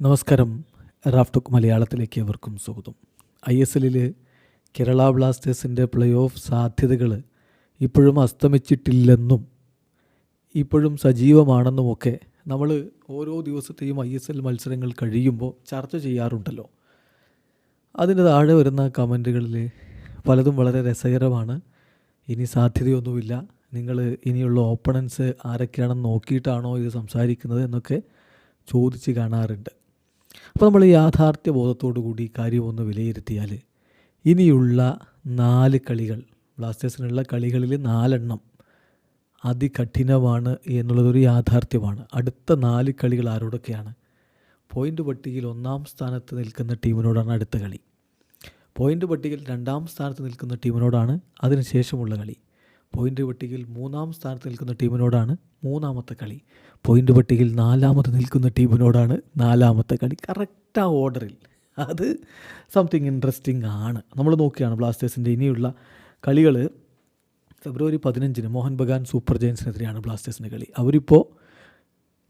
നമസ്കാരം. റാഫ്റ്റോക്ക് മലയാളത്തിലേക്ക് അവർക്കും സ്വാഗതം. ഐ എസ് എല്ലിൽ കേരള ബ്ലാസ്റ്റേഴ്സിന്റെ പ്ലേ ഓഫ് സാധ്യതകൾ ഇപ്പോഴും അസ്തമിച്ചിട്ടില്ലെന്നും ഇപ്പോഴും സജീവമാണെന്നും ഒക്കെ നമ്മൾ ഓരോ ദിവസത്തെയും ഐ എസ് എൽ മത്സരങ്ങൾ കഴിയുമ്പോൾ ചർച്ച ചെയ്യാറുണ്ടല്ലോ. അതിന് താഴെ വരുന്ന കമന്റുകളിൽ പലതും വളരെ രസകരമാണ്. ഇനി സാധ്യതയൊന്നുമില്ല. നിങ്ങൾ ഇനിയുള്ള ഓപ്പണൻസ് ആരൊക്കെയാണെന്ന് നോക്കിയിട്ടാണോ ഇത് സംസാരിക്കുന്നത് എന്നൊക്കെ ചോദിച്ച് കാണാറുണ്ട്. അപ്പോൾ നമ്മൾ യാഥാർത്ഥ്യ ബോധത്തോടു കൂടി കാര്യം ഒന്ന് വിലയിരുത്തിയാൽ ഇനിയുള്ള നാല് കളികൾ ബ്ലാസ്റ്റേഴ്സിനുള്ള കളികളിൽ നാലെണ്ണം അതികഠിനമാണ് എന്നുള്ളതൊരു യാഥാർത്ഥ്യമാണ്. അടുത്ത നാല് കളികൾ ആരോടൊക്കെയാണ്? പോയിന്റ് പട്ടികയിൽ ഒന്നാം സ്ഥാനത്ത് നിൽക്കുന്ന ടീമിനോടാണ് അടുത്ത കളി. പോയിന്റ് പട്ടികയിൽ രണ്ടാം സ്ഥാനത്ത് നിൽക്കുന്ന ടീമിനോടാണ് അതിനുശേഷമുള്ള കളി. പോയിന്റ് പട്ടികയിൽ മൂന്നാം സ്ഥാനത്ത് നിൽക്കുന്ന ടീമിനോടാണ് മൂന്നാമത്തെ കളി. പോയിന്റ് പട്ടികയിൽ നാലാമത് നിൽക്കുന്ന ടീമിനോടാണ് നാലാമത്തെ കളി. കറക്റ്റ് ആ ഓർഡറിൽ അത് സംതിങ് ഇൻട്രസ്റ്റിംഗ് ആണ്. നമ്മൾ നോക്കിയാണ് ബ്ലാസ്റ്റേഴ്സിന്റെ ഇനിയുള്ള കളികൾ ഫെബ്രുവരി പതിനഞ്ചിന് മോഹൻ ബഗാൻ സൂപ്പർ ജയൻസിനെതിരെയാണ് ബ്ലാസ്റ്റേഴ്സിന്റെ കളി. അവരിപ്പോൾ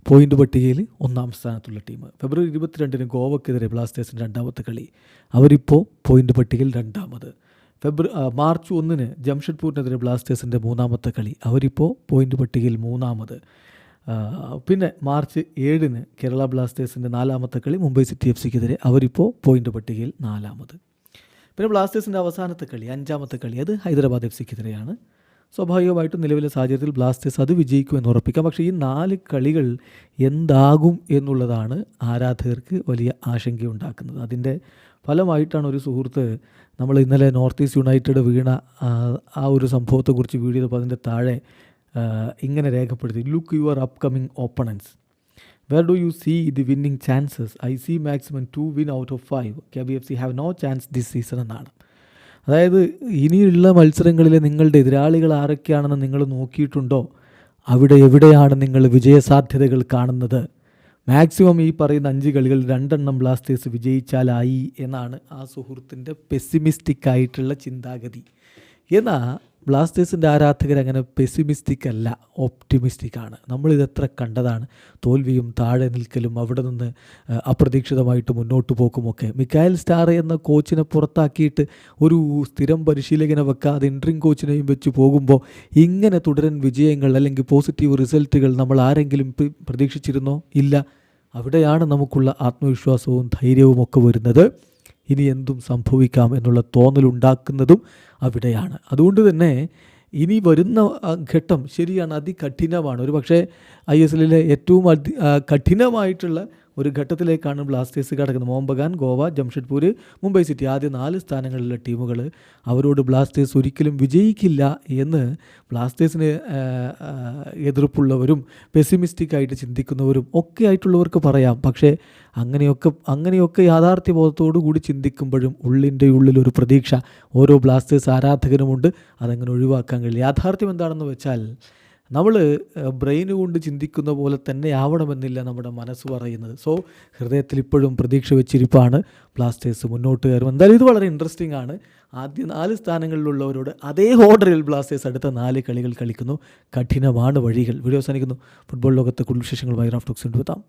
പോയിന്റ് പട്ടികയിൽ ഒന്നാം സ്ഥാനത്തുള്ള ടീം. ഫെബ്രുവരി ഇരുപത്തിരണ്ടിന് ഗോവക്കെതിരെ ബ്ലാസ്റ്റേഴ്സിന്റെ രണ്ടാമത്തെ കളി. അവരിപ്പോൾ പോയിന്റ് പട്ടികയിൽ രണ്ടാമത്. ഫെബ്രു മാർച്ച് ഒന്നിന് ജംഷഡ്പൂരിനെതിരെ ബ്ലാസ്റ്റേഴ്സിന്റെ മൂന്നാമത്തെ കളി. അവരിപ്പോൾ പോയിന്റ് പട്ടികയിൽ മൂന്നാമത്. പിന്നെ മാർച്ച് ഏഴിന് കേരള ബ്ലാസ്റ്റേഴ്സിന്റെ നാലാമത്തെ കളി മുംബൈ സിറ്റി എഫ് സിക്കെതിരെ അവരിപ്പോൾ പോയിന്റ് പട്ടികയിൽ നാലാമത്. പിന്നെ ബ്ലാസ്റ്റേഴ്സിന്റെ അവസാനത്തെ കളി അഞ്ചാമത്തെ കളി അത് ഹൈദരാബാദ് എഫ് സിക്കെതിരെയാണ് സ്വാഭാവികമായിട്ടും നിലവിലെ സാഹചര്യത്തിൽ ബ്ലാസ്റ്റേഴ്സ് അത് വിജയിക്കുമെന്ന് ഉറപ്പിക്കാം. പക്ഷേ ഈ നാല് കളികൾ എന്താകും എന്നുള്ളതാണ് ആരാധകർക്ക് വലിയ ആശങ്കയുണ്ടാക്കുന്നത്. അതിന്റെ ഫലമായിട്ടാണ് ഒരു സുഹൃത്ത് നമ്മൾ ഇന്നലെ നോർത്ത് ഈസ്റ്റ് യുണൈറ്റഡ് വീണ ആ, ഒരു സംഭവത്തെക്കുറിച്ച് വീഡിയോ ചെയ്തപ്പോൾ അതിന്റെ താഴെ ഇങ്ങനെ രേഖപ്പെടുത്തി look your upcoming opponents where do you see the winning chances I see maximum to win out of five K B F C have no chance this season എന്നാണ്. അതായത് ഇനിയുള്ള മത്സരങ്ങളിൽ നിങ്ങളുടെ എതിരാളികൾ ആരൊക്കെയാണെന്ന് നിങ്ങൾ നോക്കിയിട്ടുണ്ടോ? അവിടെ എവിടെയാണ് നിങ്ങൾ വിജയസാധ്യതകൾ കാണുന്നത്? മാക്സിമം ഈ പറയുന്ന അഞ്ച് കളികൾ രണ്ടെണ്ണം ബ്ലാസ്റ്റേഴ്സ് വിജയിച്ചാലായി എന്നാണ് ആ സുഹൃത്തിന്റെ പെസിമിസ്റ്റിക് ആയിട്ടുള്ള ചിന്താഗതി. എന്നാൽ ബ്ലാസ്റ്റേഴ്സിന്റെ ആരാധകർ അങ്ങനെ പെസിമിസ്റ്റിക് അല്ല ഓപ്റ്റിമിസ്റ്റിക് ആണ് നമ്മളിതെത്ര കണ്ടതാണ്? തോൽവിയും താഴെ നിൽക്കലും അവിടെ നിന്ന് അപ്രതീക്ഷിതമായിട്ട് മുന്നോട്ട് പോക്കുമൊക്കെ. മിക്കായൽ സ്റ്റാർ എന്ന കോച്ചിനെ പുറത്താക്കിയിട്ട് ഒരു സ്ഥിരം പരിശീലകനെ വെക്കാതെ ഇൻട്രിങ് കോച്ചിനെയും വെച്ച് പോകുമ്പോൾ ഇങ്ങനെ തുടരൻ വിജയങ്ങൾ അല്ലെങ്കിൽ പോസിറ്റീവ് റിസൾട്ടുകൾ നമ്മൾ ആരെങ്കിലും പ്രതീക്ഷിച്ചിരുന്നോ? ഇല്ല. അവിടെയാണ് നമുക്കുള്ള ആത്മവിശ്വാസവും ധൈര്യവും ഒക്കെ വരുന്നത്. ഇനി എന്തും സംഭവിക്കാം എന്നുള്ള തോന്നലുണ്ടാക്കുന്നതും അവിടെയാണ്. അതുകൊണ്ട് തന്നെ ഇനി വരുന്ന ഘട്ടം ശരിയാണ് അതികഠിനമാണ്. ഒരു പക്ഷേ ഐ എസ് എല്ലിലെ ഏറ്റവും അതി കഠിനമായിട്ടുള്ള ഒരു ഘട്ടത്തിലേക്കാണ് ബ്ലാസ്റ്റേഴ്സ് കടക്കുന്നത്. മോംബഗാൻ ഗോവ ജംഷഡ്പൂർ മുംബൈ സിറ്റി ആദ്യ നാല് സ്ഥാനങ്ങളിലെ ടീമുകൾ അവരോട് ബ്ലാസ്റ്റേഴ്സ് ഒരിക്കലും വിജയിക്കില്ല എന്ന് ബ്ലാസ്റ്റേഴ്സിന് എതിർപ്പുള്ളവരും പെസിമിസ്റ്റിക് ആയിട്ട് ചിന്തിക്കുന്നവരും ഒക്കെ ആയിട്ടുള്ളവർക്ക് പറയാം. പക്ഷേ അങ്ങനെയൊക്കെ അങ്ങനെയൊക്കെ യാഥാർത്ഥ്യബോധത്തോടു കൂടി ചിന്തിക്കുമ്പോഴും ഉള്ളിന്റെ ഉള്ളിൽ ഒരു പ്രതീക്ഷ ഓരോ ബ്ലാസ്റ്റേഴ്സ് ആരാധകനുമുണ്ട്. അതങ്ങനെ ഒഴിവാക്കാൻ കഴിയില്ല. യാഥാർത്ഥ്യം എന്താണെന്ന് വെച്ചാൽ നമ്മൾ ബ്രെയിൻ കൊണ്ട് ചിന്തിക്കുന്ന പോലെ തന്നെ ആവണമെന്നില്ല നമ്മുടെ മനസ്സ് പറയുന്നത്. സോ ഹൃദയത്തിൽ ഇപ്പോഴും പ്രതീക്ഷ വെച്ചിരിപ്പാണ് ബ്ലാസ്റ്റേഴ്സ് മുന്നോട്ട് കയറും. എന്തായാലും ഇത് വളരെ ഇൻട്രസ്റ്റിംഗ് ആണ്. ആദ്യ നാല് സ്ഥാനങ്ങളിലുള്ളവരോട് അതേ ഓർഡറിൽ ബ്ലാസ്റ്റേഴ്സ് അടുത്ത നാല് കളികൾ കളിക്കുന്നു. കഠിനമാണ് വഴികൾ. വീഡിയോ അവസാനിക്കുന്നു. ഫുട്ബോൾ ലോകത്തെ കുടുംബ വിശേഷങ്ങൾ റാഫ്റ്റോക്സ് കൊണ്ടുവെത്താം